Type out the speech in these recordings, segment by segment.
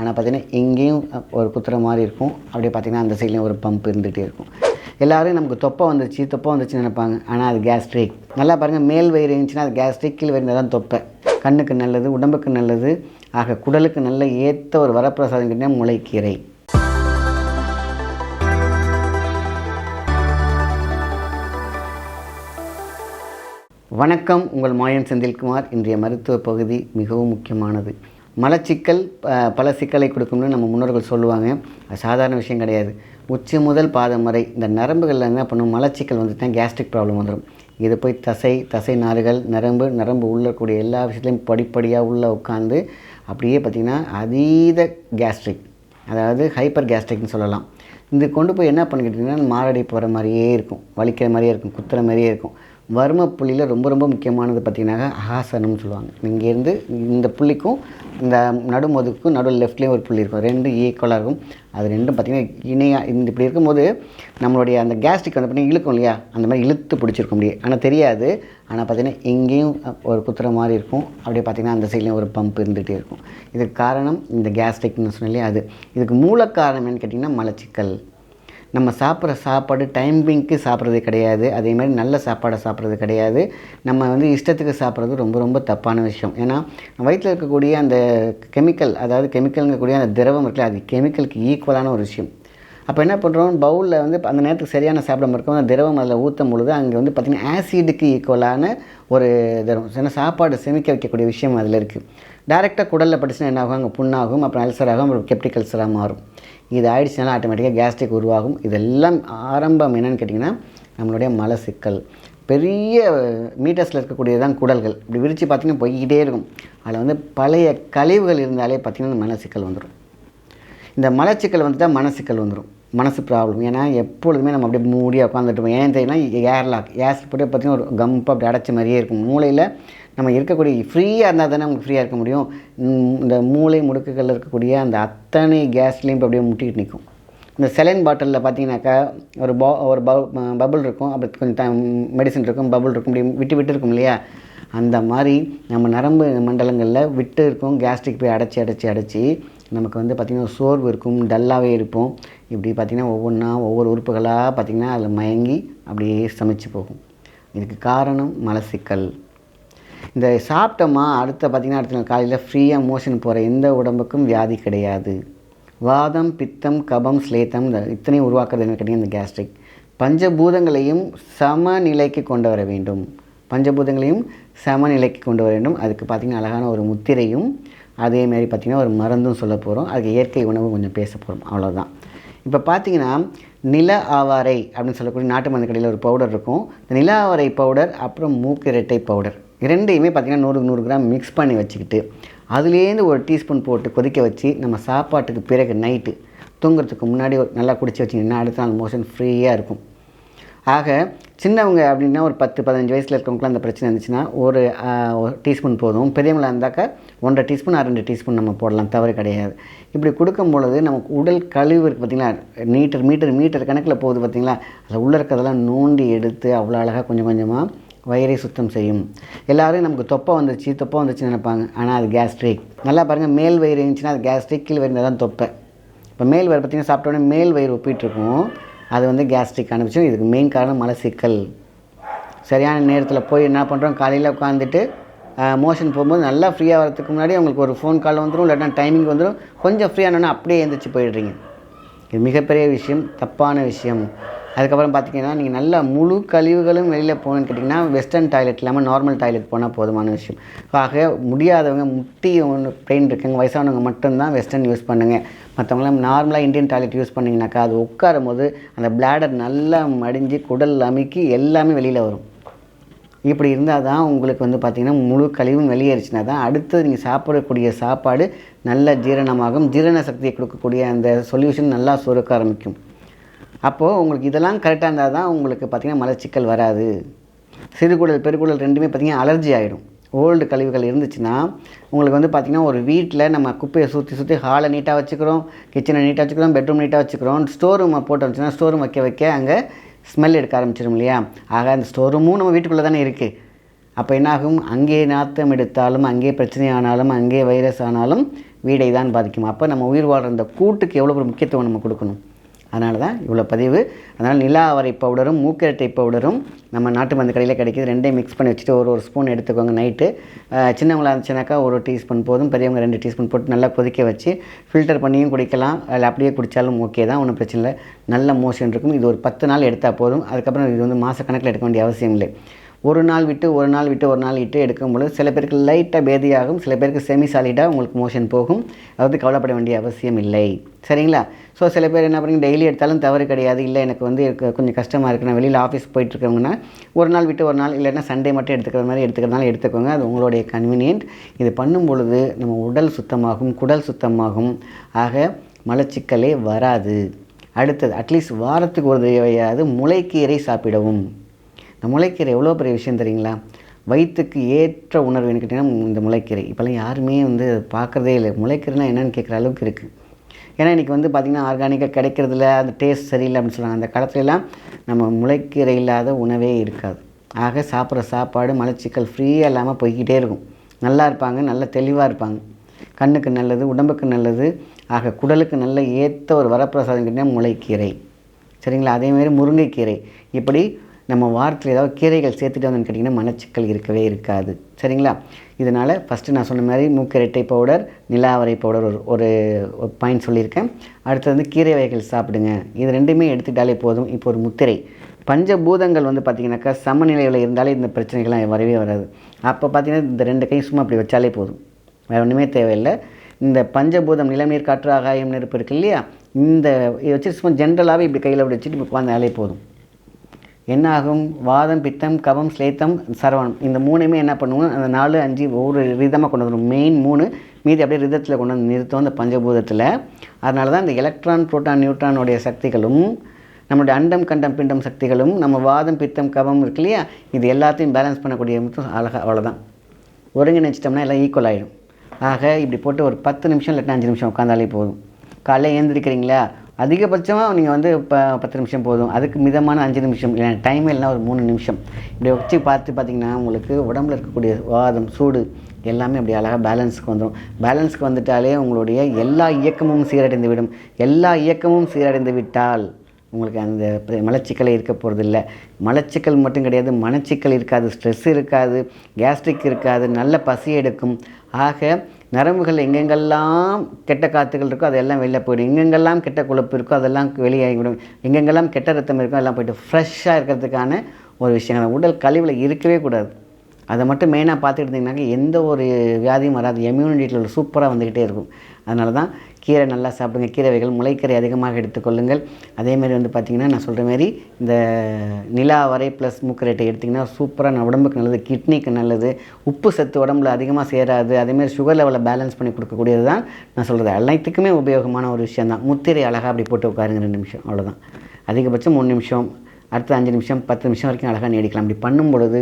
ஆனால் பார்த்தீங்கன்னா இங்கேயும் ஒரு குத்துற மாதிரி இருக்கும். அப்படியே பார்த்தீங்கன்னா அந்த சைட்லேயும் ஒரு பம்ப் இருந்துகிட்டே இருக்கும். எல்லோரும் நமக்கு தொப்பை வந்துச்சு தொப்பை வந்துச்சுன்னு நினைப்பாங்க. ஆனால் அது கேஸ்ட்ரிக் நல்லா பாருங்கள் மேல் வயிறு இருந்துச்சுன்னா அது கேஸ்ட்ரிக் கீழ் வயிறு தான் தொப்பை. கண்ணுக்கு நல்லது உடம்புக்கு நல்லது. ஆக குடலுக்கு நல்ல ஏற்ற ஒரு வரப்பிரசாதம் கிட்டே முளைக்கீரை. வணக்கம் உங்கள் மாயன் செந்தில்குமார். இன்றைய மருத்துவ பகுதி மிகவும் முக்கியமானது. மலச்சிக்கல் பல சிக்கலை கொடுக்கும்னு நம்ம முன்னோர்கள் சொல்லுவாங்க. அது சாதாரண விஷயம் கிடையாது. உச்சி முதல் பாதம் வரை இந்த நரம்புகளில் என்ன பண்ணும்? மலச்சிக்கல் வந்துட்டால் கேஸ்ட்ரிக் ப்ராப்ளம் வந்துடும் இது போய் தசை தசை நாறுகள் நரம்பு நரம்பு உள்ளக்கூடிய எல்லா விஷயத்துலையும் படிப்படியாக உள்ளே உட்காந்து அப்படியே பார்த்திங்கன்னா அதீத கேஸ்ட்ரிக் அதாவது ஹைப்பர் கேஸ்ட்ரிக்னு சொல்லலாம். இது கொண்டு போய் என்ன பண்ணிக்கிட்டிங்கன்னா மாரடை போகிற மாதிரியே இருக்கும். வலிக்கிற மாதிரியே இருக்கும். குத்துற மாதிரியே இருக்கும். வர்ம புள்ளியில் ரொம்ப ரொம்ப முக்கியமானது பார்த்திங்கனாக்கா ஆசனம்னு சொல்லுவாங்க. இங்கேருந்து இந்த புள்ளிக்கும் இந்த நடுமதுக்கும் நடுவில் லெஃப்ட்லேயும் ஒரு புள்ளி இருக்கும். ரெண்டு ஈக்குவலாக இருக்கும். அது ரெண்டும் பார்த்திங்கன்னா இணையாக இந்த இப்படி இருக்கும்போது நம்மளுடைய அந்த கேஸ்ட்ரிக் வந்து பார்த்திங்கன்னா இழுக்கும் இல்லையா? அந்த மாதிரி இழுத்து பிடிச்சிருக்க முடியும். ஆனால் தெரியாது. ஆனால் பார்த்திங்கன்னா இங்கேயும் ஒரு குத்துற மாதிரி இருக்கும். அப்படியே பார்த்திங்கன்னா அந்த சைட்லேயும் ஒரு பம்ப் இருந்துகிட்டே இருக்கும். இதுக்கு காரணம் இந்த கேஸ்ட்ரிக்னு சொன்னாலே அது. இதுக்கு மூல காரணம் என்னன்னு கேட்டிங்கன்னா மலச்சிக்கல். நம்ம சாப்பிட்ற சாப்பாடு டைமிங்க்கு சாப்பிட்றது கிடையாது. அதேமாதிரி நல்ல சாப்பாடை சாப்பிட்றது கிடையாது. நம்ம வந்து இஷ்டத்துக்கு சாப்பிட்றது ரொம்ப ரொம்ப தப்பான விஷயம். ஏன்னா வயிற்றில் இருக்கக்கூடிய அந்த கெமிக்கல் அதாவது கெமிக்கலுங்கக்கூடிய அந்த திரவம் இருக்குல்ல அது கெமிக்கலுக்கு ஈக்குவலான ஒரு விஷயம். அப்போ என்ன பண்ணுறோம் பவுலில் வந்து அந்த நேரத்துக்கு சரியான சாப்பிடாம இருக்கும். அந்த திரவம் அதில் ஊற்றும் பொழுது அங்கே வந்து பார்த்திங்கன்னா ஆசிடுக்கு ஈக்குவலான ஒரு திரவம். ஏன்னா சாப்பாடு செமிக்க வைக்கக்கூடிய விஷயம் அதில் இருக்குது டேரெக்டாக குடலில் படிச்சுன்னா என்ன ஆகும்? அங்கே புண்ணாகும். அப்புறம் அல்சர் ஆகும். அப்புறம் கெப்டிக் அல்சராக மாறும். இது ஆயிடுச்சுனால ஆட்டோமேட்டிக்காக கேஸ்ட்ரிக் உருவாகும். இதெல்லாம் ஆரம்பம் என்னென்னு கேட்டிங்கன்னா நம்மளுடைய மலச்சிக்கல் பெரிய மீட்டர்ஸில் இருக்கக்கூடியது தான் குடல்கள். இப்படி விரித்து பார்த்தீங்கன்னா போய்கிட்டே இருக்கும். அதில் வந்து பழைய கழிவுகள் இருந்தாலே பார்த்திங்கன்னா மன மலச்சிக்கல் வந்துடும் இந்த மலச்சிக்கல் வந்துட்டால் மனசிக்கல் வந்துடும் மனசு ப்ராப்ளம் ஏன்னா எப்பொழுதுமே நம்ம அப்படியே மூடியாக உட்காந்துட்டு ஏன் தெரியும்னா ஏர்லாக் ஏஸ் போட்டு பார்த்தீங்கன்னா ஒரு கம்ப் அப்படி அடைச்ச மாதிரியே இருக்கும். மூளையில் நம்ம இருக்கக்கூடிய ஃப்ரீயாக இருந்தால் தானே நமக்கு ஃப்ரீயாக இருக்க முடியும். இந்த மூளை முடுக்குகளில் இருக்கக்கூடிய அந்த அத்தனை கேஸ்லேயும் இப்போ அப்படியே முட்டிக்கிட்டு நிற்கும் இந்த செலைன் பாட்டிலில் பார்த்தீங்கன்னாக்கா ஒரு பா ஒரு பபுள் இருக்கும். அப்படி கொஞ்சம் த மெடிசன் இருக்கும் பபுள் இருக்கும் இப்படி விட்டு விட்டு இருக்கும் இல்லையா? அந்த மாதிரி நம்ம நரம்பு மண்டலங்களில் விட்டு இருக்கும். கேஸ்ட்ரிக் போய் அடைச்சி அடைச்சி அடைச்சி நமக்கு வந்து பார்த்திங்கன்னா சோர்வு இருக்கும். டல்லாகவே இருப்போம். இப்படி பார்த்திங்கன்னா ஒவ்வொன்றா ஒவ்வொரு உறுப்புகளாக பார்த்திங்கன்னா அதில் மயங்கி அப்படியே சமைச்சு போகும். இதுக்கு காரணம் மலச்சிக்கல் இந்த சாப்பிட்டோமா அடுத்த பார்த்திங்கன்னா அடுத்த நாள் காலையில் ஃப்ரீயாக மோஷன் போகிற எந்த உடம்புக்கும் வியாதி கிடையாது. வாதம் பித்தம் கபம் ஸ்லேத்தம் இந்த இத்தனையும் உருவாக்குறது என்ன கேட்டிங்கன்னா இந்த கேஸ்ட்ரிக் பஞ்சபூதங்களையும் சமநிலைக்கு கொண்டு வர வேண்டும். பஞ்சபூதங்களையும் சமநிலைக்கு கொண்டு வர வேண்டும். அதுக்கு பார்த்திங்கன்னா அழகான ஒரு முத்திரையும் அதேமாரி பார்த்திங்கன்னா ஒரு மருந்தும் சொல்ல போகிறோம் அதுக்கு இயற்கை உணவு கொஞ்சம் பேச போகிறோம் அவ்வளோதான் இப்போ பார்த்தீங்கன்னா நில ஆவாரை அப்படின்னு சொல்லக்கூடிய நாட்டு மருந்து கடையில் ஒரு பவுடர் இருக்கும். இந்த நில ஆவாரை பவுடர் அப்புறம் மூக்கு இரட்டை பவுடர் இரண்டையுமே பார்த்திங்கன்னா நூறு நூறு கிராம் மிக்ஸ் பண்ணி வச்சுக்கிட்டு அதுலேருந்து ஒரு டீஸ்பூன் போட்டு கொதிக்க வச்சு நம்ம சாப்பாட்டுக்கு பிறகு நைட்டு தூங்குறதுக்கு முன்னாடி ஒரு நல்லா குடிச்சு வச்சிங்கன்னா அடுத்த நாள் மோஷன் ஃப்ரீயாக இருக்கும். ஆக சின்னவங்க அப்படின்னா ஒரு பத்து பதினஞ்சு வயசில் இருக்கவங்களுக்குலாம் அந்த பிரச்சனை இருந்துச்சுன்னா ஒரு டீஸ்பூன் போதும். பெரியவங்களாக இருந்தாக்கா ஒன்றரை டீஸ்பூன் ஆறு ரெண்டு டீஸ்பூன் நம்ம போடலாம் தவறு கிடையாது. இப்படி கொடுக்கும் பொழுது நமக்கு உடல் கழிவு இருக்குது பார்த்தீங்களா மீட்டர் மீட்டர் மீட்டர் கணக்கில் போகுது பார்த்தீங்களா அதில் உள்ளே இருக்கிறதெல்லாம் நோண்டி எடுத்து அவ்வளோ அழகாக கொஞ்சம் கொஞ்சமாக வயிறை சுத்தம் செய்யும். எல்லோரும் நமக்கு தொப்பை வந்துச்சு தொப்பை வந்துச்சுன்னு நினைப்பாங்க. ஆனால் அது கேஸ்ட்ரிக் நல்லா பாருங்கள் மேல் வயிறு இருந்துச்சுன்னா அது கேஸ்ட்ரிக் கீழ் வயிறு தான் தொப்பை. இப்போ மேல் வயிறு பார்த்தீங்கன்னா சாப்பிட்டோன்னே மேல் வயிறு ஒப்பிட்டுருக்கும். அது வந்து கேஸ்ட்ரிக் அனுப்பிச்சோம் இதுக்கு மெயின் காரணம் மலச்சிக்கல் சரியான நேரத்தில் போய் என்ன பண்ணுறோம் காலையில் உட்காந்துட்டு மோஷன் போகும்போது நல்லா ஃப்ரீயாக வரதுக்கு முன்னாடி உங்களுக்கு ஒரு ஃபோன் கால் வந்துடும் இல்லாட்டா டைமிங் வந்துடும் கொஞ்சம் ஃப்ரீயானோன்னா அப்படியே எழுந்திரிச்சு போயிடுறீங்க. இது மிகப்பெரிய விஷயம் தப்பான விஷயம். அதுக்கப்புறம் பார்த்தீங்கன்னா நீங்கள் நல்லா முழு கழிவுகளும் வெளியில் போகணும்னு கேட்டிங்கன்னா வெஸ்டர்ன் டாய்லெட் இல்லாமல் நார்மல் டாய்லெட் போனால் போதுமான விஷயம். ஆக முடியாதவங்க முட்டி ஒன்று பெயின் இருக்குங்க வயசானவங்க மட்டும்தான் வெஸ்டர்ன் யூஸ் பண்ணுங்கள் மற்றவங்களாம் நார்மலாக இந்தியன் டாய்லெட் யூஸ் பண்ணிங்கனாக்கா அது உட்காரும் போது அந்த பிளாடர் நல்லா மடிஞ்சு குடல் அமுக்கி எல்லாமே வெளியில் வரும். இப்படி இருந்தால் தான் உங்களுக்கு வந்து பார்த்திங்கன்னா முழு கழிவும் வெளியேறிச்சுனா தான் அடுத்து நீங்கள் சாப்பிடக்கூடிய சாப்பாடு நல்ல ஜீரணமாகும். ஜீரண சக்தியை கொடுக்கக்கூடிய அந்த சொல்யூஷன் நல்லா சுருக்க ஆரம்பிக்கும். அப்போது உங்களுக்கு இதெல்லாம் கரெக்டாக இருந்தால் தான் உங்களுக்கு பார்த்திங்கன்னா மலச்சிக்கல் வராது. சிறுகுடல் பெருகுடல் ரெண்டுமே பார்த்திங்கன்னா அலர்ஜி ஆகிடும் ஓல்டு கழிவுகள் இருந்துச்சுன்னா உங்களுக்கு வந்து பார்த்திங்கன்னா ஒரு வீட்டில் நம்ம குப்பையை சுற்றி சுற்றி ஹாலை நீட்டாக வச்சுக்கிறோம் கிச்சனை நீட்டாக வச்சுக்கிறோம் பெட்ரூம் நீட்டாக வச்சுக்கிறோம் ஸ்டோர் ரூமை போட்டு வந்துச்சுன்னா ஸ்டோர் ரூம் வைக்க வைக்க அங்கே ஸ்மெல் எடுக்க ஆரம்பிச்சிடும் இல்லையா? ஆக அந்த ஸ்டோர் ரூமும் நம்ம வீட்டுக்குள்ளே தானே இருக்குது அப்போ என்னாகும் அங்கே நாத்தம் எடுத்தாலும் அங்கே பிரச்சனை ஆனாலும் அங்கே வைரஸ் ஆனாலும் வீடை தான் பாதிக்கும். அப்போ நம்ம உயிர் வாழ்கிற அந்த கூட்டுக்கு எவ்வளோ ஒரு முக்கியத்துவம் நம்ம கொடுக்கணும்? அதனால தான் இவ்வளோ பதிவு. அதனால் நிலா அவரை பவுடரும் மூக்கிரட்டை பவுடரும் நம்ம நாட்டு மருந்து கடையில் கிடைக்கிது. ரெண்டையும் மிக்ஸ் பண்ணி வச்சுட்டு ஒரு ஒரு ஸ்பூன் எடுத்துக்கோங்க நைட்டு சின்னவங்களாக இருந்துச்சுனாக்கா ஒரு டீஸ்பூன் போதும் பெரியவங்க ரெண்டு டீஸ்பூன் போட்டு நல்லா கொதிக்க வச்சு ஃபில்டர் பண்ணியும் குடிக்கலாம். அதில் அப்படியே குடித்தாலும் ஓகே தான் ஒன்றும் பிரச்சனை இல்லை. நல்ல மோஷன் இருக்கும். இது ஒரு பத்து நாள் எடுத்தால் போதும். அதுக்கப்புறம் இது வந்து மாதக்கணக்கில் எடுக்க வேண்டிய அவசியம் இல்லை. ஒரு நாள் விட்டு ஒரு நாள் விட்டு ஒரு நாள் விட்டு எடுக்கும் பொழுது சில பேருக்கு லைட்டாக பேதியாகும் சில பேருக்கு செமி சாலிடாக உங்களுக்கு மோஷன் போகும். அதாவது கவலைப்பட வேண்டிய அவசியம் இல்லை. சரிங்களா? ஸோ சில பேர் என்ன பண்ணுங்க டெய்லி எடுத்தாலும் தவறு கிடையாது. இல்லை எனக்கு வந்து கொஞ்சம் கஷ்டமாக இருக்குது நான் வெளியில் ஆஃபீஸ் போயிட்டுருக்கவங்கன்னா ஒரு நாள் விட்டு ஒரு நாள் இல்லைன்னா சண்டே மட்டும் எடுத்துக்கிற மாதிரி எடுத்துக்கிறதுனால எடுத்துக்கோங்க. அது உங்களுடைய கன்வீனியன்ட் இது பண்ணும் பொழுது நம்ம உடல் சுத்தமாகும் குடல் சுத்தமாகும். ஆக மலச்சிக்கலே வராது. அடுத்தது அட்லீஸ்ட் வாரத்துக்கு ஒரு தடவையாவது முளைக்கீரை சாப்பிடவும். இந்த முளைக்கீரை எவ்வளோ பெரிய விஷயம் தெரியுங்களா? வயிற்றுக்கு ஏற்ற உணர்வு என்ன கேட்டிங்கன்னா இந்த முளைக்கீரை. இப்போல்லாம் யாருமே வந்து பார்க்குறதே இல்லை. முளைக்கீரைனா என்னென்னு கேட்குற அளவுக்கு இருக்குது ஏன்னா இன்றைக்கி வந்து பார்த்திங்கன்னா ஆர்கானிக்காக கிடைக்கிறதுல அந்த டேஸ்ட் சரியில்லை அப்படின்னு சொல்லுவாங்க அந்த காலத்துலலாம் நம்ம முளைக்கீரை இல்லாத உணவே இருக்காது. ஆக சாப்பிட்ற சாப்பாடு மலச்சிக்கல் ஃப்ரீயாக இல்லாமல் போய்கிட்டே இருக்கும். நல்லா இருப்பாங்க நல்ல தெளிவாக இருப்பாங்க. கண்ணுக்கு நல்லது உடம்புக்கு நல்லது. ஆக குடலுக்கு நல்ல ஏற்ற ஒரு வரப்பிரசாதம் கேட்டால் முளைக்கீரை. சரிங்களா? அதேமாரி முருங்கைக்கீரை. இப்படி நம்ம வாரத்தில் ஏதாவது கீரைகள் சேர்த்துட்டு வந்தோம்னு கேட்டிங்கன்னா மனச்சிக்கல் இருக்கவே இருக்காது. சரிங்களா? இதனால் ஃபஸ்ட்டு நான் சொன்ன மாதிரி மூக்கரட்டை பவுடர் நிலாவரை பவுடர் ஒரு ஒரு பாயிண்ட் சொல்லியிருக்கேன். அடுத்தது வந்து கீரை வகைகள் சாப்பிடுங்க. இது ரெண்டுமே எடுத்துக்கிட்டாலே போதும். இப்போ ஒரு முத்திரை. பஞ்சபூதங்கள் வந்து பார்த்திங்கனாக்கா சமநிலையில் இருந்தாலே இந்த பிரச்சனைகள்லாம் வரவே வராது. அப்போ பார்த்திங்கன்னா இந்த ரெண்டு கையும் சும்மா அப்படி வச்சாலே போதும். வேறு ஒன்றுமே தேவையில்லை. இந்த பஞ்சபூதம் நிலநீர் காற்று ஆகாயம் நெருப்பு இருக்கு இல்லையா? இந்த இதை வச்சு சும்மா ஜென்ரலாகவே இப்படி கையில் அப்படி வச்சுட்டு இப்போ உட்காந்தாலே போதும். என்ன ஆகும் வாதம் பித்தம் கபம் ஸ்லேத்தம் சரவணம். இந்த மூணுமே என்ன பண்ணுவோம் அந்த நாலு அஞ்சு ஒவ்வொரு ரிதமாக கொண்டு வந்துடும் மெயின் மூணு மீதி அப்படியே ரிதத்தில் கொண்டு வந்து நிறுத்தும் அந்த பஞ்சபூதத்தில். அதனால தான் இந்த எலக்ட்ரான் புரோட்டான் நியூட்ரானுடைய சக்திகளும் நம்மளுடைய அண்டம் கண்டம் பிண்டம் சக்திகளும் நம்ம வாதம் பித்தம் கபம் இருக்கு இல்லையா? இது எல்லாத்தையும் பேலன்ஸ் பண்ணக்கூடிய மட்டும் அழகாக அவ்வளோதான் ஒருங்கிணைச்சிட்டோம்னா எல்லாம் ஈக்குவல் ஆகிடும் ஆக இப்படி போட்டு ஒரு பத்து நிமிஷம் இல்லாட்டி அஞ்சு நிமிஷம் உட்காந்தாலே போதும். காலையில் ஏந்திரிக்கிறீங்களா? அதிகபட்சமாக நீங்கள் வந்து இப்போ பத்து நிமிஷம் போதும். அதுக்கு மிதமான அஞ்சு நிமிஷம் இல்லை டைம் இல்லைனா ஒரு மூணு நிமிஷம். இப்படி வச்சு பார்த்து பார்த்திங்கன்னா உங்களுக்கு உடம்புல இருக்கக்கூடிய வாதம் சூடு எல்லாமே அப்படி அழகாக பேலன்ஸுக்கு வந்துடும் பேலன்ஸுக்கு வந்துட்டாலே உங்களுடைய எல்லா இயக்கமும் சீரடைந்து விடும் எல்லா இயக்கமும் சீரடைந்து விட்டால் உங்களுக்கு அந்த மலச்சிக்கலை இருக்க போகிறதில்ல மலச்சிக்கல் மட்டும் கிடையாது மனச்சிக்கல் இருக்காது ஸ்ட்ரெஸ் இருக்காது கேஸ்ட்ரிக் இருக்காது நல்ல பசி எடுக்கும். ஆக நரம்புகள் எங்கெங்கெல்லாம் கெட்ட காற்றுகள் இருக்கோ அதெல்லாம் வெளில போயிடும். எங்கெங்கெல்லாம் கெட்ட கொழுப்பு இருக்கோ அதெல்லாம் வெளியாகிவிடும். எங்கெங்கெல்லாம் கெட்ட ரத்தம் இருக்கோ அதெல்லாம் போயிட்டு ஃப்ரெஷ்ஷாக இருக்கிறதுக்கான ஒரு விஷயம் உடல் கழிவில் இருக்கவே கூடாது. அதை மட்டும் மெயினாக பார்த்துட்டு எந்த ஒரு வியாதியும் வராது. இம்யூனிட்டியில் சூப்பராக வந்துக்கிட்டே இருக்கும். அதனால தான் கீரை நல்லா சாப்பிடுங்க. கீரை வகைகள் முளைக்கீரை அதிகமாக எடுத்துக்கொள்ளுங்கள் அதேமாரி வந்து பார்த்திங்கன்னா நான் சொல்கிற மாதிரி இந்த நிலா வரை ப்ளஸ் மூக்கரேட்டை எடுத்திங்கன்னா சூப்பராக நம்ம உடம்புக்கு நல்லது கிட்னிக்கு நல்லது உப்பு சத்து உடம்புல அதிகமாக சேராது. அதேமாரி சுகர் லெவலை பேலன்ஸ் பண்ணி கொடுக்கக்கூடியது தான் நான் சொல்கிறது அனைத்துக்குமே உபயோகமான ஒரு விஷயம் தான். முத்திரை அழகாக அப்படி போட்டு உட்காருங்க ரெண்டு நிமிஷம். அவ்வளோதான் அதிகபட்சம் மூணு நிமிஷம் அடுத்த அஞ்சு நிமிஷம் பத்து நிமிஷம் வரைக்கும் அழகாக நீடிக்கலாம். அப்படி பண்ணும் பொழுது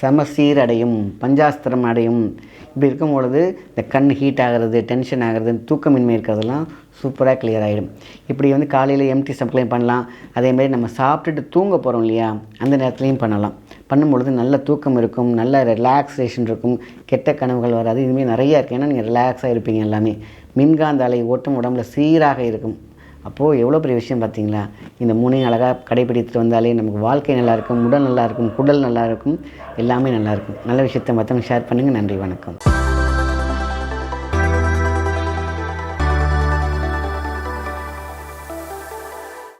சமசீர் அடையும் பஞ்சாஸ்திரம் அடையும் இப்படி இருக்கும் பொழுது இந்த கண் ஹீட் ஆகிறது டென்ஷன் ஆகிறது தூக்கமின்மை இருக்கிறதெல்லாம் சூப்பராக கிளியர் ஆகிடும் இப்படி வந்து காலையில் எம்டி சப்ளையும் பண்ணலாம். அதேமாதிரி நம்ம சாப்பிட்டுட்டு தூங்க போகிறோம் இல்லையா? அந்த நேரத்துலையும் பண்ணலாம். பண்ணும்பொழுது நல்ல தூக்கம் இருக்கும் நல்ல ரிலாக்ஸேஷன் இருக்கும். கெட்ட கனவுகள் வராது. இதுமாரி நிறையா இருக்குது ஏன்னா நீங்கள் ரிலாக்ஸாக இருப்பீங்க எல்லாமே. மின்காந்த அலை ஓட்டம் உடம்புல சீராக இருக்கும். அப்போது எவ்வளோ பெரிய விஷயம் பார்த்தீங்களா? இந்த மூணையும் அழகாக கடைபிடித்துட்டு வந்தாலே நமக்கு வாழ்க்கை நல்லாயிருக்கும் உடல் நல்லாயிருக்கும் குடல் நல்லாயிருக்கும் எல்லாமே நல்லாயிருக்கும். நல்ல விஷயத்தை மற்றவங்க ஷேர் பண்ணுங்கள் நன்றி வணக்கம்.